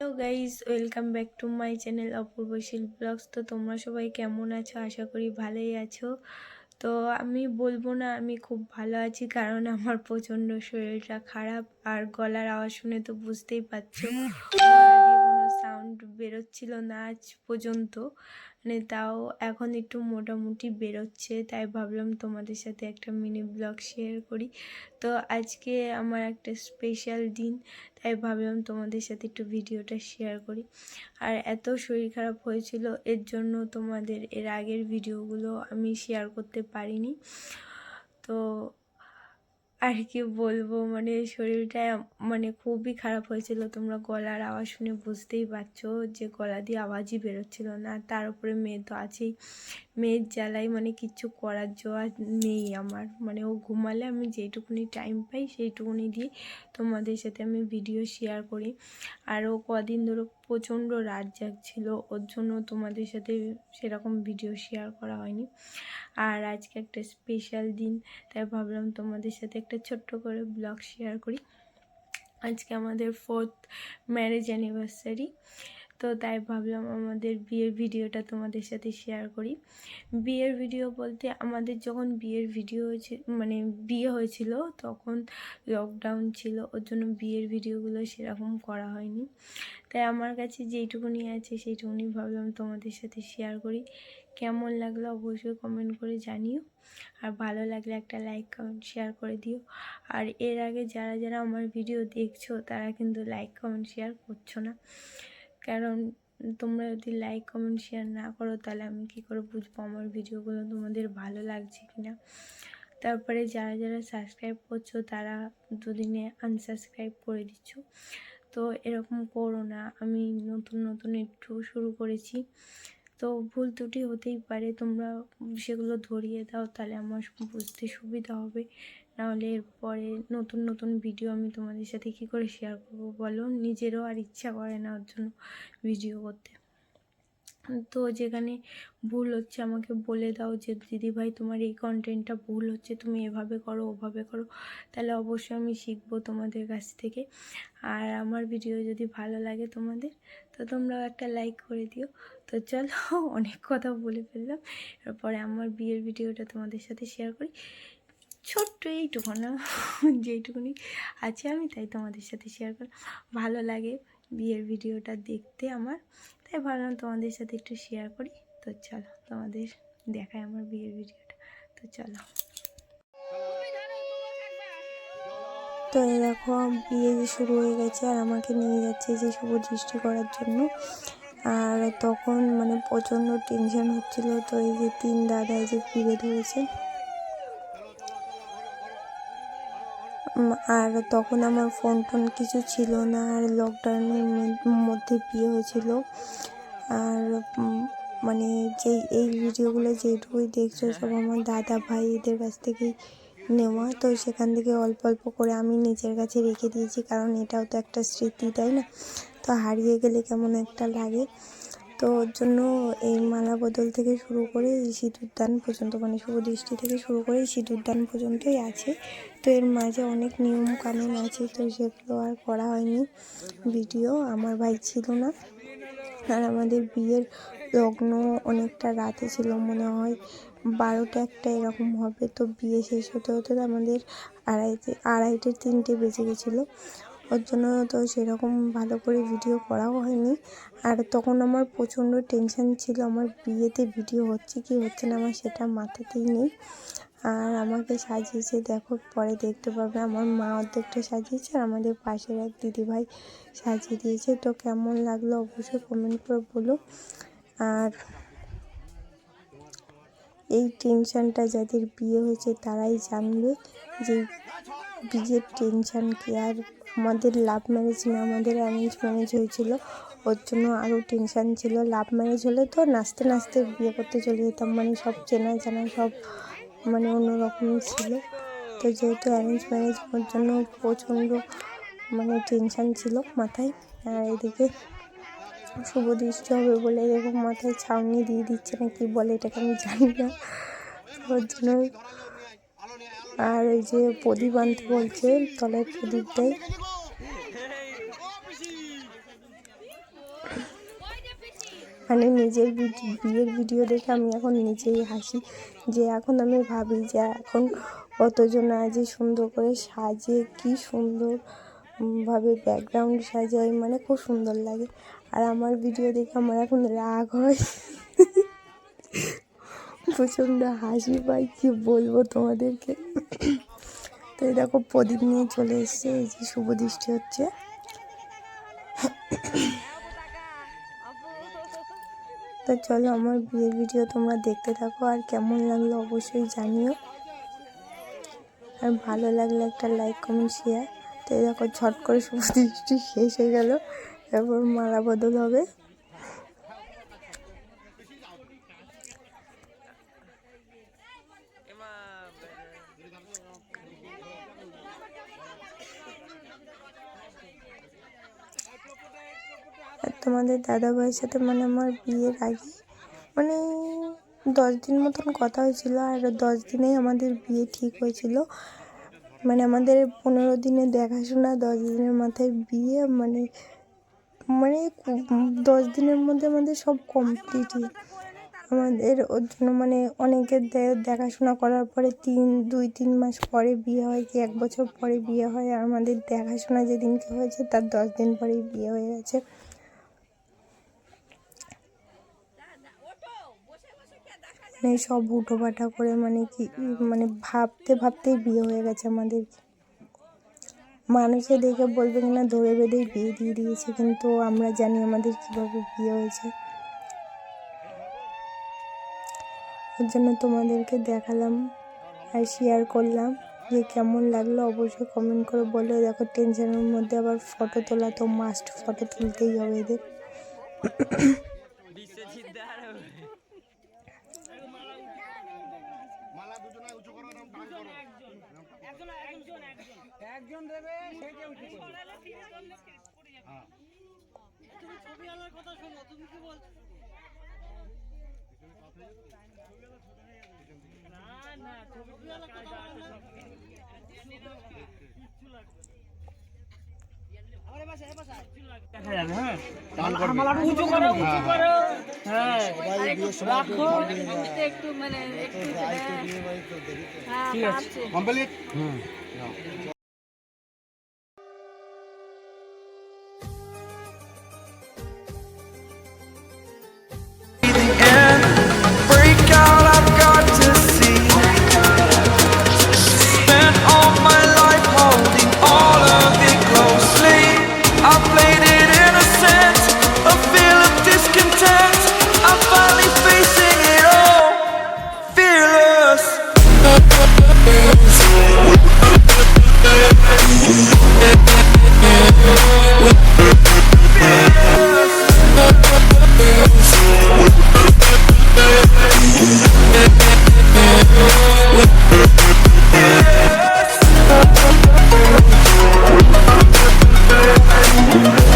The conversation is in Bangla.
Hello guys welcome back to my channel Apurba Shilpa blogs তো তোমরা সবাই কেমন আছো? আশা করি ভালোই আছো। তো আমি বলব না, আমি খুব ভালো আছি, কারণ আমার প্রচণ্ড শরীরটা খারাপ। আর গলার আওয়াজ শুনে তো বুঝতেই পারছ। সাউন্ড বেরোচ্ছিল না আজ পর্যন্ত। মানে তাও এখন একটু মোটামুটি বেরোচ্ছে, তাই ভাবলাম তোমাদের সাথে একটা মিনি ব্লগ শেয়ার করি। তো আজকে আমার একটা স্পেশাল দিন, তাই ভাবলাম তোমাদের সাথে একটু ভিডিওটা শেয়ার করি। আর এত শরীর খারাপ হয়েছিল, এর জন্য তোমাদের এর আগের ভিডিওগুলো আমি শেয়ার করতে পারিনি। তো আর কি বলব? মানে শরীরটা মানে খুবই খারাপ হয়েছিল। তোমরা গলার আওয়াজ শুনে বুঝতেই পারছ যে গলা দিয়ে আওয়াজই বেরোচ্ছিল না। তার উপরে মেয়ে তো আছেই। মেয়ের জ্বালাই মানে কিছু করার জোয়া নেই আমার। মানে ও ঘুমালে আমি যেটুকুনি টাইম পাই সেইটুকুনি দিয়ে তোমাদের সাথে আমি ভিডিও শেয়ার করি। আর ও কদিন ধরে প্রচণ্ড রাত জাগছিল, ওর জন্য তোমাদের সাথে সেরকম ভিডিও শেয়ার করা হয়নি। আর আজকে একটা স্পেশাল দিন, তাই ভাবলাম তোমাদের সাথে একটা ছোট্ট করে ব্লগ শেয়ার করি। আজকে আমাদের ফোর্থ ম্যারেজ অ্যানিভার্সারি তো তাই ভাবলাম আমাদের বিয়ের ভিডিওটা তোমাদের সাথে শেয়ার করি। বিয়ের ভিডিও বলতে আমাদের যখন বিয়ের ভিডিও হয়েছে মানে বিয়ে হয়েছিল, তখন লকডাউন ছিল, ওর জন্য বিয়ের ভিডিওগুলো সেরকম করা হয়নি। তাই আমার কাছে যেইটুকুনি আছে সেইটুকুনি ভাবলাম তোমাদের সাথে শেয়ার করি। কেমন লাগল অবশ্যই কমেন্ট করে জানিও। আর ভালো লাগলে একটা লাইক কমেন্ট শেয়ার করে দিও। আর এর আগে যারা যারা আমার ভিডিও দেখছ, তারা কিন্তু লাইক কমেন্ট শেয়ার করছ না। কারণ তোমরা যদি লাইক কমেন্ট শেয়ার না করো, তাহলে আমি কী করে বুঝব আমার ভিডিওগুলো তোমাদের ভালো লাগছে কি না তারপরে যারা যারা সাবস্ক্রাইব করছ, তারা দুদিনে আনসাবস্ক্রাইব করে দিচ্ছ। তো এরকম করো না, আমি নতুন নতুন একটু শুরু করেছি। তো ভুল ত্রুটি হতেই পারে, তোমরা সেগুলো ধরিয়ে দাও, তাহলে আমার বুঝতে সুবিধা হবে। নাহলে এরপরে নতুন নতুন ভিডিও আমি তোমাদের সাথে কী করে শেয়ার করব বলো? নিজেরও আর ইচ্ছা করে না ওর জন্য ভিডিও করতে। তো যেখানে ভুল হচ্ছে আমাকে বলে দাও যে, দিদি ভাই, তোমার এই কন্টেন্টটা ভুল হচ্ছে, তুমি এভাবে করো, ওভাবে করো, তাহলে অবশ্যই আমি শিখব তোমাদের কাছ থেকে। আর আমার ভিডিও যদি ভালো লাগে তোমাদের, তো তোমরাও একটা লাইক করে দিও। তো চলো, অনেক কথা বলে ফেললাম। এরপরে আমার বিয়ের ভিডিওটা তোমাদের সাথে শেয়ার করি। ছোট্ট এইটুকুনা, যেইটুকুনি আছে আমি তাই তোমাদের সাথে শেয়ার করি ভালো লাগে বিয়ের ভিডিওটা দেখতে আমার, তাই ভাবলাম তোমাদের সাথে একটু শেয়ার করি। তো চলো, তোমাদের দেখায় আমার বিয়ের ভিডিওটা। তো চলো। তো এই দেখো, বিয়ে যে শুরু হয়ে গেছে আর আমাকে নিয়ে যাচ্ছে যে শুভ দৃষ্টি করার জন্য। আর তখন মানে প্রচণ্ড টেনশন হচ্ছিল। তো এই যে তিন দাদা যে ফিরে ধরেছে আর তখন আমার ফোন টোন কিছু ছিল না, আর লকডাউনের মধ্যে বিয়ে হয়েছিল। আর মানে যে এই ভিডিওগুলো যেটুকুই দেখছ সব আমার দাদা ভাই এদের কাছ থেকেই নেওয়া। তো সেখান থেকে অল্প অল্প করে আমি নিজের কাছে রেখে দিয়েছি, কারণ এটাও তো একটা স্মৃতি, তাই না? তো হারিয়ে গেলে কেমন একটা লাগে। তো ওর জন্য এই মালা বদল থেকে শুরু করে সিঁদুরদান পর্যন্ত মানে শুভ দৃষ্টি থেকে শুরু করে সিঁদুরদান পর্যন্তই আছে। তো এর মাঝে অনেক নিয়ম কানুন আছে, তো সেগুলো আর করা হয়নি। ভিডিও আমার ভাই ছিল না। আর আমাদের বিয়ের লগ্ন অনেকটা রাতে ছিল, মনে হয় বারোটা একটা এরকম হবে। তো বিয়ে শেষ হতে হতে আমাদের আড়াইটে আড়াইটে তিনটে বেজে গেছিল। ওর জন্য তো সেরকম ভালো করে ভিডিও করাও হয়নি। আর তখন আমার প্রচণ্ড টেনশান ছিল, আমার বিয়েতে ভিডিও হচ্ছে কি হচ্ছে না আমার সেটা মাথাতেই নেই। আর আমাকে সাজিয়েছে, দেখো পরে দেখতে পাবে, আমার মা অর্ধেকটা সাজিয়েছে আর আমাদের পাশের এক দিদিভাই সাজিয়ে দিয়েছে। তো কেমন লাগল অবশ্যই কমেন্ট করে বলো। আর এই টেনশানটা যাদের বিয়ে হয়েছে তারাই জানবে যে বিয়ের টেনশান কি আর আমাদের লাভ ম্যারেজ না আমাদের অ্যারেঞ্জ ম্যারেজ হয়েছিল, ওর জন্য আরও টেনশান ছিল। লাভ ম্যারেজ হলে তো নাচতে নাচতে বিয়ে করতে চলে যেতাম মানে সব চেনা জানা সব মানে অন্যরকমই ছিল। তো যেহেতু অ্যারেঞ্জ ম্যারেজ ওর জন্য প্রচণ্ড মানে টেনশান ছিল মাথায়, আর এদিকে শুভ দৃষ্টি হবে বলে এরকম মাথায় ছাউনি দিয়ে দিচ্ছে না কি বলে এটাকে আমি জানি না। ওর জন্য আর এই যে প্রদীপ আনতে বলছে, তলায় প্রদীপ দেয়। মানে নিজের বিয়ের ভিডিও দেখে আমি এখন নিজেই হাসি, যে এখন আমি ভাবি যে এখন কতজন আজ সুন্দর করে সাজে, কি সুন্দর ভাবে ব্যাকগ্রাউন্ড সাজায় মানে খুব সুন্দর লাগে। আর আমার ভিডিও দেখে আমার এখন রাগ হয়। প্রচণ্ড হাসি পাই কি বলব তোমাদেরকে? তো এই দেখো প্রদীপ নিয়ে চলে এসছে, এই যে শুভ দৃষ্টি হচ্ছে। তো চলো আমার বিয়ের ভিডিও তোমরা দেখতে থাকো, আর কেমন লাগল অবশ্যই জানিও। আর ভালো লাগলে একটা লাইক কমেন্ট শেয়ার তো এই দেখো ঝট করে শুভ দৃষ্টি শেষ হয়ে গেল তারপর মালা বদল হবে। আর তোমাদের দাদা ভাইয়ের সাথে মানে আমার বিয়ের আগে মানে দশ দিন মতন কথা হয়েছিল আর দশ দিনেই আমাদের বিয়ে ঠিক হয়েছিল। মানে আমাদের পনেরো দিনে দেখাশোনা, দশ দিনের মাথায় বিয়ে মানে মানে দশ দিনের মধ্যে আমাদের সব কমপ্লিটই আমাদের ওর জন্য মানে অনেকের দেখাশোনা করার পরে তিন, দুই, তিন মাস পরে বিয়ে হয় কি এক বছর পরে বিয়ে হয়। আর আমাদের দেখাশোনা যেদিনকে হয়েছে তার দশ দিন পরেই বিয়ে হয়ে গেছে। মানে সব উটোপাটা করে মানে কি মানে ভাবতে ভাবতেই বিয়ে হয়ে গেছে আমাদের। মানুষে দেখে বলবে কিনা ধরে বেঁধেই বিয়ে দিয়ে দিয়েছে, কিন্তু আমরা জানি আমাদের কীভাবে বিয়ে হয়েছে। ওর জন্য তোমাদেরকে দেখালাম আর শেয়ার করলাম যে কেমন লাগল। অবশ্যই কমেন্ট করে বলে। দেখো টেনশনের মধ্যে আবার ফটো তোলা তো মাস্ট ফটো তুলতেই হবে এদের। একজন দেবে সেইটা উঠে করবে উঁচু করো উঁচু করো। হ্যাঁ রাখো। একটু মানে একটু হ্যাঁ ঠিক আছে। Complete? Thank